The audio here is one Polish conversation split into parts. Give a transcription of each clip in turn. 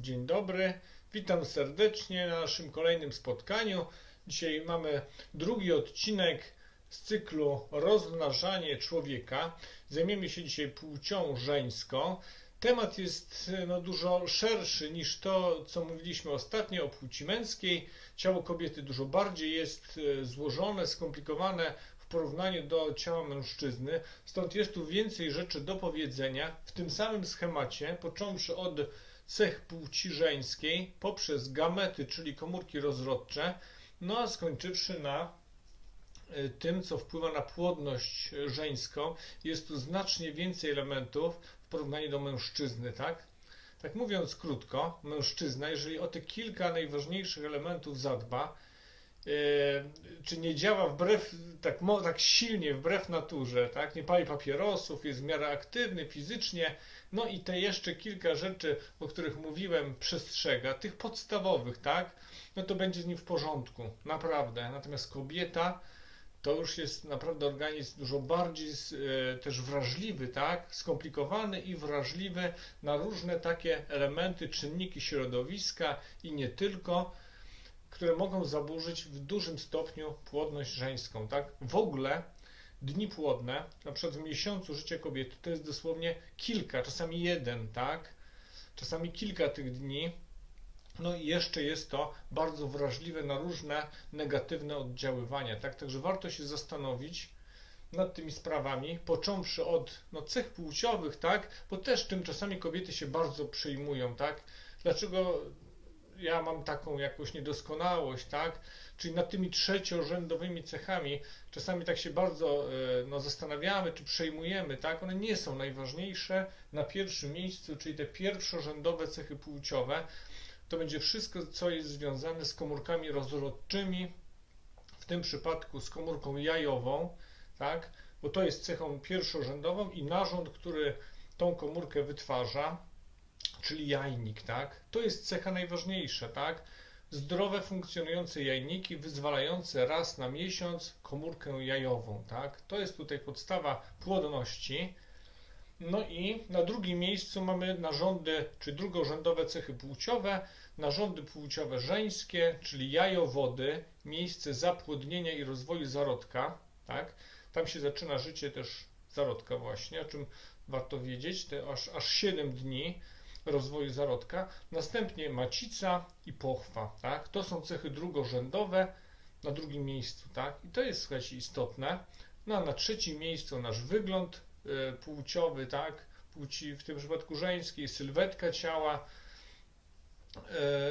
Dzień dobry, witam serdecznie na naszym kolejnym spotkaniu. Dzisiaj mamy drugi odcinek z cyklu Rozmnażanie człowieka. Zajmiemy się dzisiaj płcią żeńską. Temat jest no, dużo szerszy niż to, co mówiliśmy ostatnio o płci męskiej. Ciało kobiety dużo bardziej jest e, złożone, skomplikowane w porównaniu do ciała mężczyzny. Stąd jest tu więcej rzeczy do powiedzenia w tym samym schemacie, począwszy od cech płci żeńskiej poprzez gamety, czyli komórki rozrodcze, no a skończywszy na e, tym, co wpływa na płodność żeńską. Jest tu znacznie więcej elementów w porównaniu do mężczyzny, tak? Tak mówiąc krótko, mężczyzna, jeżeli o te kilka najważniejszych elementów zadba, czy nie działa wbrew, tak, tak silnie, wbrew naturze, tak? Nie pali papierosów, jest w miarę aktywny fizycznie, no i te jeszcze kilka rzeczy, o których mówiłem, przestrzega, tych podstawowych, tak? No to będzie z nim w porządku, naprawdę. Natomiast kobieta to już jest naprawdę organizm dużo bardziej e, też wrażliwy, tak? Skomplikowany i wrażliwy na różne takie elementy, czynniki środowiska i nie tylko, które mogą zaburzyć w dużym stopniu płodność żeńską, tak? W ogóle dni płodne, na przykład w miesiącu życia kobiety, to jest dosłownie kilka, czasami jeden, tak? Czasami kilka tych dni. No i jeszcze jest to bardzo wrażliwe na różne negatywne oddziaływania, tak? Także warto się zastanowić nad tymi sprawami, począwszy od no, cech płciowych, tak? Bo też tym czasami kobiety się bardzo przejmują, tak? Dlaczego ja mam taką jakąś niedoskonałość, tak? Czyli nad tymi trzeciorzędowymi cechami czasami tak się bardzo e, no, zastanawiamy, czy przejmujemy, tak? One nie są najważniejsze na pierwszym miejscu, czyli te pierwszorzędowe cechy płciowe. To będzie wszystko, co jest związane z komórkami rozrodczymi, w tym przypadku z komórką jajową, tak? Bo to jest cechą pierwszorzędową i narząd, który tą komórkę wytwarza, czyli jajnik, tak? To jest cecha najważniejsza, tak? Zdrowe, funkcjonujące jajniki, wyzwalające raz na miesiąc komórkę jajową, tak? To jest tutaj podstawa płodności. No i na drugim miejscu mamy narządy, czy drugorzędowe cechy płciowe, narządy płciowe żeńskie, czyli jajowody, miejsce zapłodnienia i rozwoju zarodka, tak? Tam się zaczyna życie też zarodka właśnie, o czym warto wiedzieć, te aż, aż 7 dni rozwoju zarodka. Następnie macica i pochwa. Tak? To są cechy drugorzędowe na drugim miejscu. Tak? I to jest, słuchajcie, istotne. No a na trzecim miejscu nasz wygląd y, płciowy, tak? płci w tym przypadku żeńskiej, sylwetka ciała,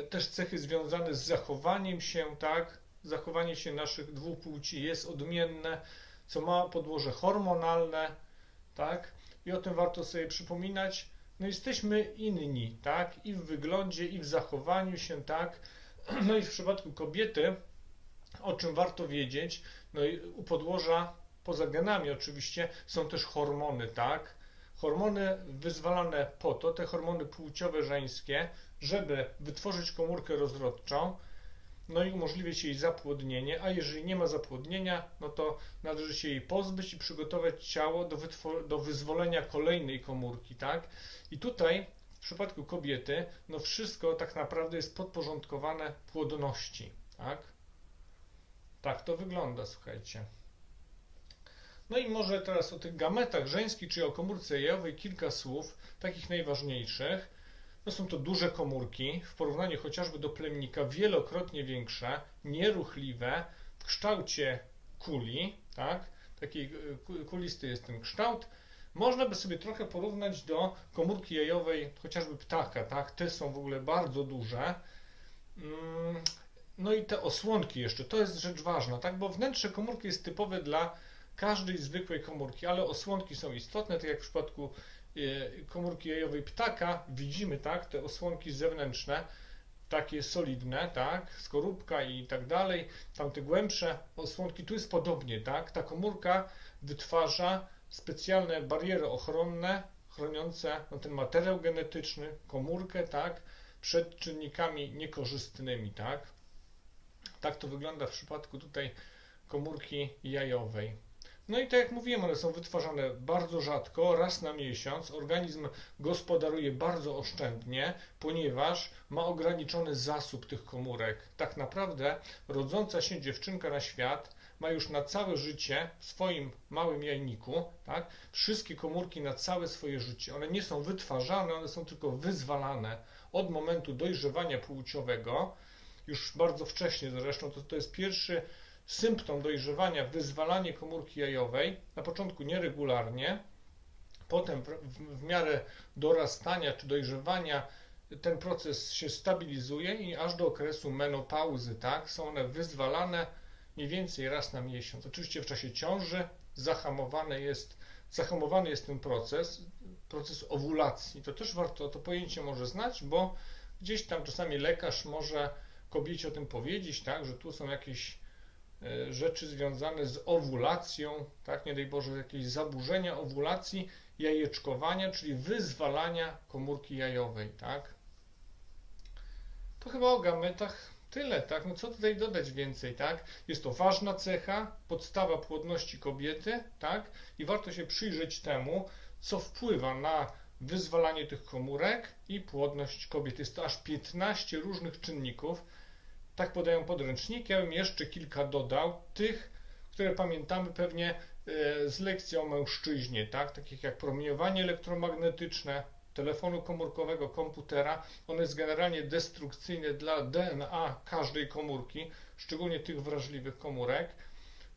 y, też cechy związane z zachowaniem się, tak? Zachowanie się naszych dwóch płci jest odmienne, co ma podłoże hormonalne, tak? I o tym warto sobie przypominać no jesteśmy inni, tak? I w wyglądzie, i w zachowaniu się, tak? No i w przypadku kobiety, o czym warto wiedzieć, no i u podłoża, poza genami oczywiście, są też hormony, tak? Hormony wyzwalane po to, te hormony płciowe żeńskie, żeby wytworzyć komórkę rozrodczą, no i umożliwić jej zapłodnienie, a jeżeli nie ma zapłodnienia, no to należy się jej pozbyć i przygotować ciało do, do wyzwolenia kolejnej komórki, tak? I tutaj w przypadku kobiety, no wszystko tak naprawdę jest podporządkowane płodności, tak? Tak to wygląda, słuchajcie. No i może teraz o tych gametach żeńskich, czyli o komórce jajowej kilka słów, takich najważniejszych. No są to duże komórki, w porównaniu chociażby do plemnika wielokrotnie większe, nieruchliwe, w kształcie kuli, tak? Taki e, kulisty jest ten kształt. Można by sobie trochę porównać do komórki jajowej chociażby ptaka, tak? Te są w ogóle bardzo duże. Mm, no i te osłonki jeszcze, to jest rzecz ważna, tak? Bo wnętrze komórki jest typowe dla każdej zwykłej komórki, ale osłonki są istotne, tak jak w przypadku komórki jajowej ptaka widzimy, tak, te osłonki zewnętrzne, takie solidne, tak, skorupka i tak dalej, tamte głębsze osłonki, tu jest podobnie, tak, ta komórka wytwarza specjalne bariery ochronne, chroniące no, ten materiał genetyczny, komórkę, tak, przed czynnikami niekorzystnymi, tak. Tak to wygląda w przypadku tutaj komórki jajowej. No i tak jak mówiłem, one są wytwarzane bardzo rzadko, raz na miesiąc. Organizm gospodaruje bardzo oszczędnie, ponieważ ma ograniczony zasób tych komórek. Tak naprawdę rodząca się dziewczynka na świat ma już na całe życie w swoim małym jajniku, tak, wszystkie komórki na całe swoje życie. One nie są wytwarzane, one są tylko wyzwalane od momentu dojrzewania płciowego, już bardzo wcześnie zresztą, to, to jest pierwszy symptom dojrzewania, wyzwalanie komórki jajowej, na początku nieregularnie, potem w, w, w miarę dorastania czy dojrzewania ten proces się stabilizuje i aż do okresu menopauzy, tak, są one wyzwalane mniej więcej raz na miesiąc. Oczywiście w czasie ciąży zahamowany jest, zahamowany jest ten proces, proces owulacji. To też warto to pojęcie może znać, bo gdzieś tam czasami lekarz może kobiecie o tym powiedzieć, tak, że tu są jakieś rzeczy związane z owulacją, tak, nie daj Boże, jakieś zaburzenia owulacji, jajeczkowania, czyli wyzwalania komórki jajowej, tak. To chyba o gametach tyle, tak, no co tutaj dodać więcej, tak. Jest to ważna cecha, podstawa płodności kobiety, tak, i warto się przyjrzeć temu, co wpływa na wyzwalanie tych komórek i płodność kobiet. Jest to aż 15 różnych czynników, tak podają podręczniki. Ja bym jeszcze kilka dodał, tych, które pamiętamy pewnie e, z lekcji o mężczyźnie, tak? takich jak promieniowanie elektromagnetyczne, telefonu komórkowego, komputera. Ono jest generalnie destrukcyjne dla DNA każdej komórki, szczególnie tych wrażliwych komórek.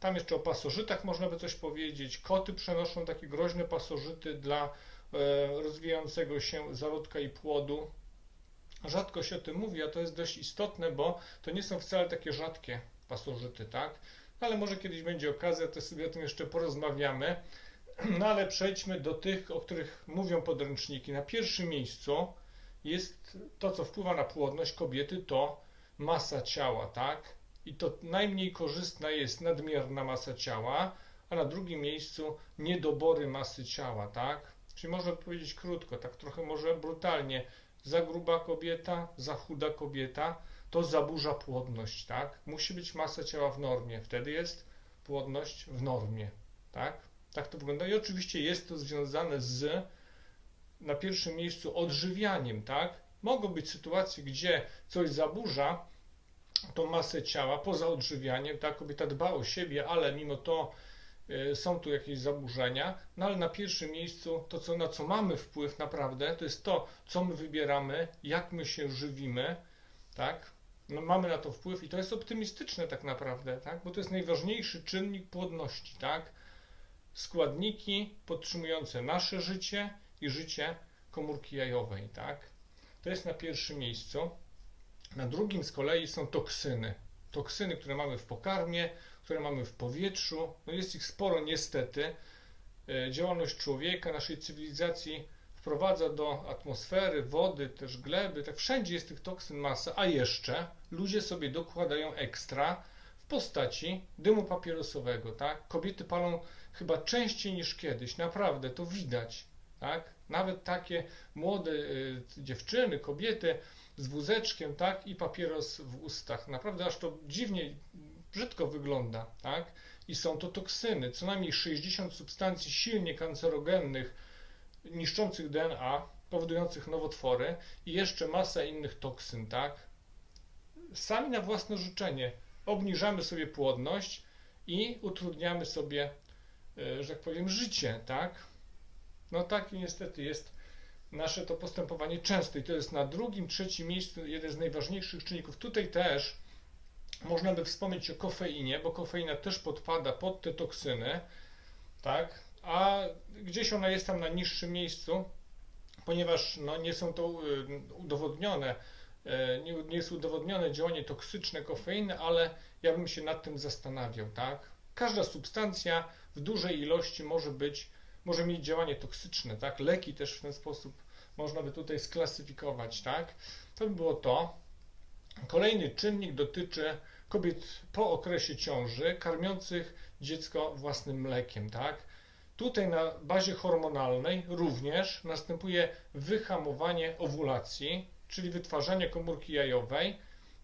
Tam jeszcze o pasożytach można by coś powiedzieć. Koty przenoszą takie groźne pasożyty dla e, rozwijającego się zarodka i płodu. Rzadko się o tym mówi, a to jest dość istotne, bo to nie są wcale takie rzadkie pasożyty, tak? No ale może kiedyś będzie okazja, to sobie o tym jeszcze porozmawiamy. No ale przejdźmy do tych, o których mówią podręczniki. Na pierwszym miejscu jest to, co wpływa na płodność kobiety, to masa ciała, tak? I to najmniej korzystna jest nadmierna masa ciała, a na drugim miejscu niedobory masy ciała, tak? Czyli można powiedzieć krótko, tak trochę może brutalnie, za gruba kobieta, za chuda kobieta, to zaburza płodność, tak? Musi być masa ciała w normie, wtedy jest płodność w normie, tak? Tak to wygląda i oczywiście jest to związane z na pierwszym miejscu odżywianiem, tak? Mogą być sytuacje, gdzie coś zaburza tą masę ciała poza odżywianiem, tak? Kobieta dba o siebie, ale mimo to są tu jakieś zaburzenia, no ale na pierwszym miejscu to, co, na co mamy wpływ naprawdę, to jest to, co my wybieramy, jak my się żywimy, tak? No, mamy na to wpływ i to jest optymistyczne tak naprawdę, tak? Bo to jest najważniejszy czynnik płodności, tak? Składniki podtrzymujące nasze życie i życie komórki jajowej, tak? To jest na pierwszym miejscu. Na drugim z kolei są toksyny. Toksyny, które mamy w pokarmie, które mamy w powietrzu. No jest ich sporo niestety. E, działalność człowieka, naszej cywilizacji wprowadza do atmosfery, wody, też gleby, tak wszędzie jest tych toksyn masa, a jeszcze ludzie sobie dokładają ekstra w postaci dymu papierosowego, tak? Kobiety palą chyba częściej niż kiedyś, naprawdę, to widać, tak? Nawet takie młode y, dziewczyny, kobiety z wózeczkiem, tak? I papieros w ustach. Naprawdę aż to dziwnie brzydko wygląda, tak? I są to toksyny, co najmniej 60 substancji silnie kancerogennych, niszczących DNA, powodujących nowotwory i jeszcze masa innych toksyn, tak? Sami na własne życzenie obniżamy sobie płodność i utrudniamy sobie, e, że tak powiem, życie, tak? No tak i niestety jest nasze to postępowanie często i to jest na drugim, trzecim miejscu jeden z najważniejszych czynników. Tutaj też można by wspomnieć o kofeinie, bo kofeina też podpada pod te toksyny, tak? A gdzieś ona jest tam na niższym miejscu, ponieważ no, nie są to y, udowodnione, y, nie, nie jest udowodnione działanie toksyczne kofeiny, ale ja bym się nad tym zastanawiał, tak? Każda substancja w dużej ilości może być, może mieć działanie toksyczne, tak? Leki też w ten sposób można by tutaj sklasyfikować, tak? To by było to. Kolejny czynnik dotyczy kobiet po okresie ciąży, karmiących dziecko własnym mlekiem, tak? Tutaj na bazie hormonalnej również następuje wyhamowanie owulacji, czyli wytwarzanie komórki jajowej.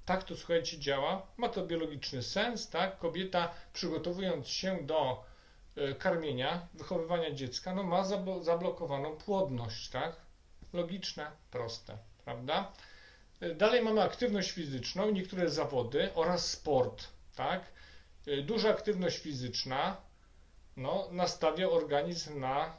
Tak to słuchajcie działa. Ma to biologiczny sens, tak? Kobieta przygotowując się do e, karmienia, wychowywania dziecka, no ma zablo- zablokowaną płodność, tak? Logiczne, proste, prawda? Dalej mamy aktywność fizyczną, niektóre zawody oraz sport, tak? E, Duża aktywność fizyczna no, nastawia organizm na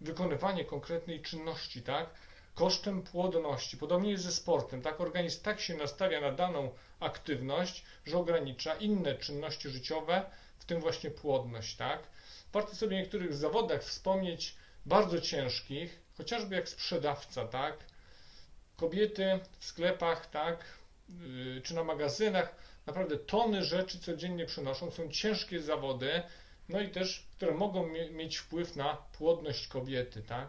wykonywanie konkretnej czynności, tak? Kosztem płodności. Podobnie jest ze sportem, tak? Organizm tak się nastawia na daną aktywność, że ogranicza inne czynności życiowe, w tym właśnie płodność, tak? Warto sobie w niektórych zawodach wspomnieć bardzo ciężkich, chociażby jak sprzedawca, tak? Kobiety w sklepach, tak? Yy, czy na magazynach naprawdę tony rzeczy codziennie przynoszą, są ciężkie zawody, no i też, które mogą mie- mieć wpływ na płodność kobiety, tak?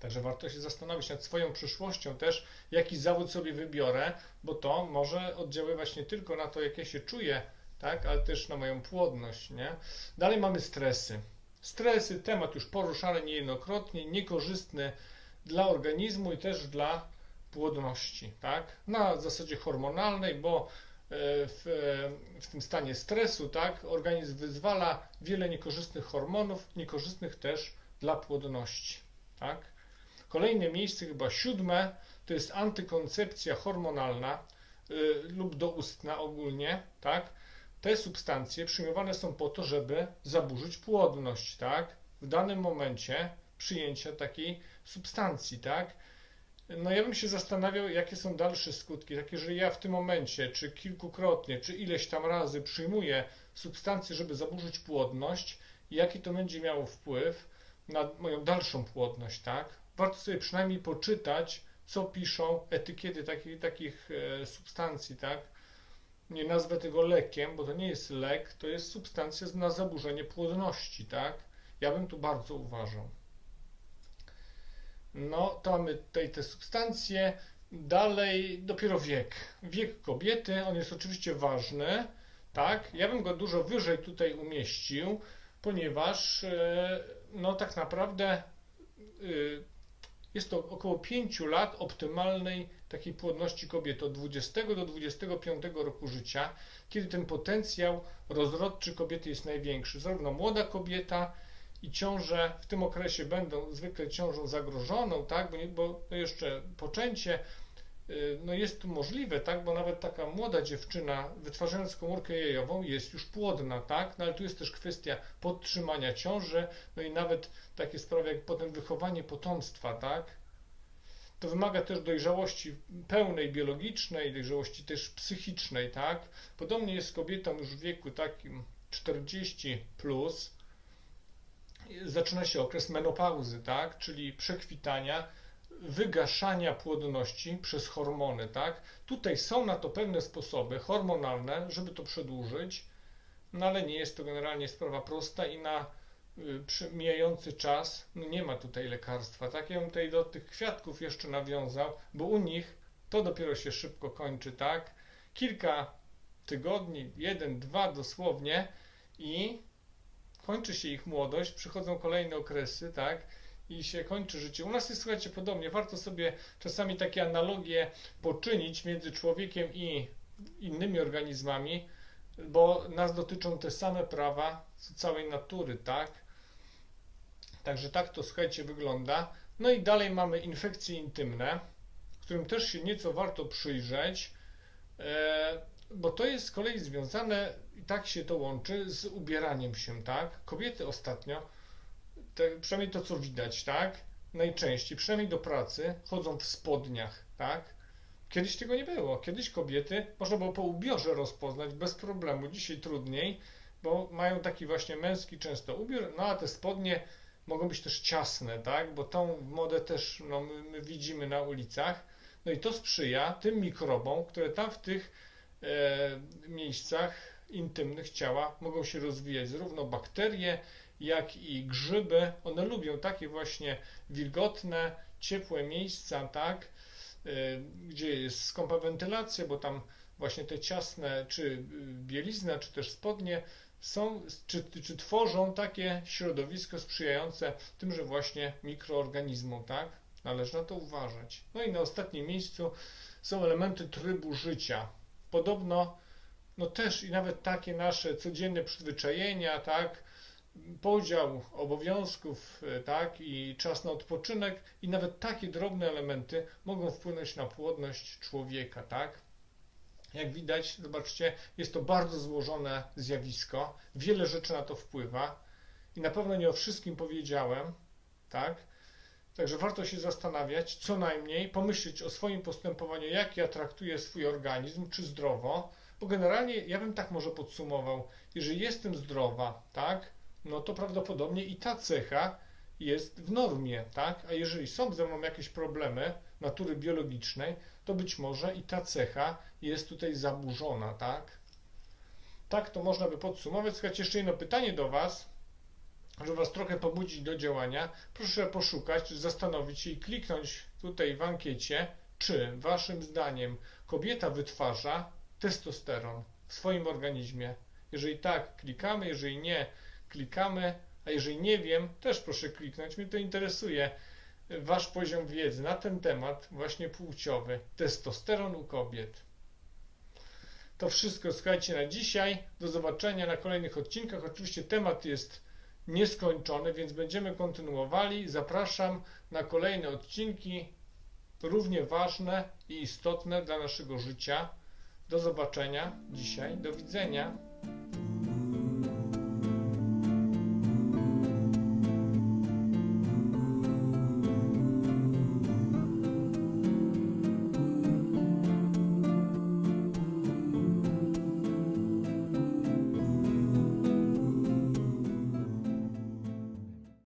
Także warto się zastanowić nad swoją przyszłością też, jaki zawód sobie wybiorę, bo to może oddziaływać nie tylko na to, jak ja się czuję, tak, ale też na moją płodność, nie? Dalej mamy stresy. Stresy, temat już poruszany niejednokrotnie, niekorzystny dla organizmu i też dla płodności, tak? Na zasadzie hormonalnej, bo e, w, w tym stanie stresu, tak, organizm wyzwala wiele niekorzystnych hormonów, niekorzystnych też dla płodności, tak? Kolejne miejsce, chyba siódme, to jest antykoncepcja hormonalna y, lub doustna ogólnie, tak? Te substancje przyjmowane są po to, żeby zaburzyć płodność, tak? W danym momencie przyjęcia takiej substancji, tak? No ja bym się zastanawiał, jakie są dalsze skutki. Tak, jeżeli ja w tym momencie, czy kilkukrotnie, czy ileś tam razy przyjmuję substancje, żeby zaburzyć płodność, jaki to będzie miało wpływ na moją dalszą płodność, tak? Warto sobie przynajmniej poczytać, co piszą etykiety takich, takich e, substancji, tak? Nie nazwę tego lekiem, bo to nie jest lek, to jest substancja na zaburzenie płodności, tak? Ja bym tu bardzo uważał. No, to mamy tutaj te substancje. Dalej dopiero wiek. Wiek kobiety, on jest oczywiście ważny, tak? Ja bym go dużo wyżej tutaj umieścił, ponieważ e, no tak naprawdę e, jest to około 5 lat optymalnej takiej płodności kobiety od 20 do 25 roku życia, kiedy ten potencjał rozrodczy kobiety jest największy. Zarówno młoda kobieta i ciąże w tym okresie będą zwykle ciążą zagrożoną, tak, bo, nie, bo jeszcze poczęcie y, no jest tu możliwe, tak, bo nawet taka młoda dziewczyna wytwarzając komórkę jajową jest już płodna, tak, no ale tu jest też kwestia podtrzymania ciąży, no i nawet takie sprawy jak potem wychowanie potomstwa, tak, to wymaga też dojrzałości pełnej biologicznej, dojrzałości też psychicznej, tak, podobnie jest z kobietą już w wieku takim 40 plus, zaczyna się okres menopauzy, tak, czyli przekwitania, wygaszania płodności przez hormony, tak? Tutaj są na to pewne sposoby hormonalne, żeby to przedłużyć, no ale nie jest to generalnie sprawa prosta i na y, mijający czas no nie ma tutaj lekarstwa, tak? Ja bym tutaj do tych kwiatków jeszcze nawiązał, bo u nich to dopiero się szybko kończy, tak? Kilka tygodni, jeden, dwa dosłownie i kończy się ich młodość, przychodzą kolejne okresy, tak? I się kończy życie. U nas jest, słuchajcie, podobnie. Warto sobie czasami takie analogie poczynić między człowiekiem i innymi organizmami, bo nas dotyczą te same prawa co całej natury, tak? Także tak to, słuchajcie, wygląda. No i dalej mamy infekcje intymne, którym też się nieco warto przyjrzeć. Bo to jest z kolei związane, i tak się to łączy, z ubieraniem się, tak? Kobiety ostatnio, te, przynajmniej to co widać, tak? Najczęściej, przynajmniej do pracy, chodzą w spodniach, tak? Kiedyś tego nie było. Kiedyś kobiety można było po ubiorze rozpoznać bez problemu. Dzisiaj trudniej, bo mają taki właśnie męski często ubiór, no a te spodnie mogą być też ciasne, tak? Bo tą modę też no, my, my widzimy na ulicach. No i to sprzyja tym mikrobom, które tam w tych miejscach intymnych ciała mogą się rozwijać zarówno bakterie, jak i grzyby. One lubią takie właśnie wilgotne, ciepłe miejsca, tak, e, gdzie jest skąpa wentylacja, bo tam właśnie te ciasne, czy y, bielizna, czy też spodnie są, czy, czy tworzą takie środowisko sprzyjające tymże właśnie mikroorganizmom, tak? Należy na to uważać. No i na ostatnim miejscu są elementy trybu życia. Podobno no też i nawet takie nasze codzienne przyzwyczajenia, tak, podział obowiązków, e, tak, i czas na odpoczynek i nawet takie drobne elementy mogą wpłynąć na płodność człowieka, tak. Jak widać, zobaczcie, jest to bardzo złożone zjawisko, wiele rzeczy na to wpływa i na pewno nie o wszystkim powiedziałem, tak? Także warto się zastanawiać, co najmniej pomyśleć o swoim postępowaniu, jak ja traktuję swój organizm, czy zdrowo, bo generalnie ja bym tak może podsumował, jeżeli jestem zdrowa, tak, no to prawdopodobnie i ta cecha jest w normie, tak, a jeżeli są ze mną jakieś problemy natury biologicznej, to być może i ta cecha jest tutaj zaburzona, tak. Tak to można by podsumować. Słuchajcie, jeszcze jedno pytanie do Was, żeby Was trochę pobudzić do działania. Proszę poszukać, zastanowić się i kliknąć tutaj w ankiecie, czy Waszym zdaniem kobieta wytwarza testosteron w swoim organizmie. Jeżeli tak, klikamy, jeżeli nie, klikamy, a jeżeli nie wiem, też proszę kliknąć, mnie to interesuje. Wasz poziom wiedzy na ten temat, właśnie płciowy, testosteron u kobiet. To wszystko, słuchajcie, na dzisiaj. Do zobaczenia na kolejnych odcinkach. Oczywiście temat jest nieskończony, więc będziemy kontynuowali. Zapraszam na kolejne odcinki, równie ważne i istotne dla naszego życia. Do zobaczenia dzisiaj. Do widzenia.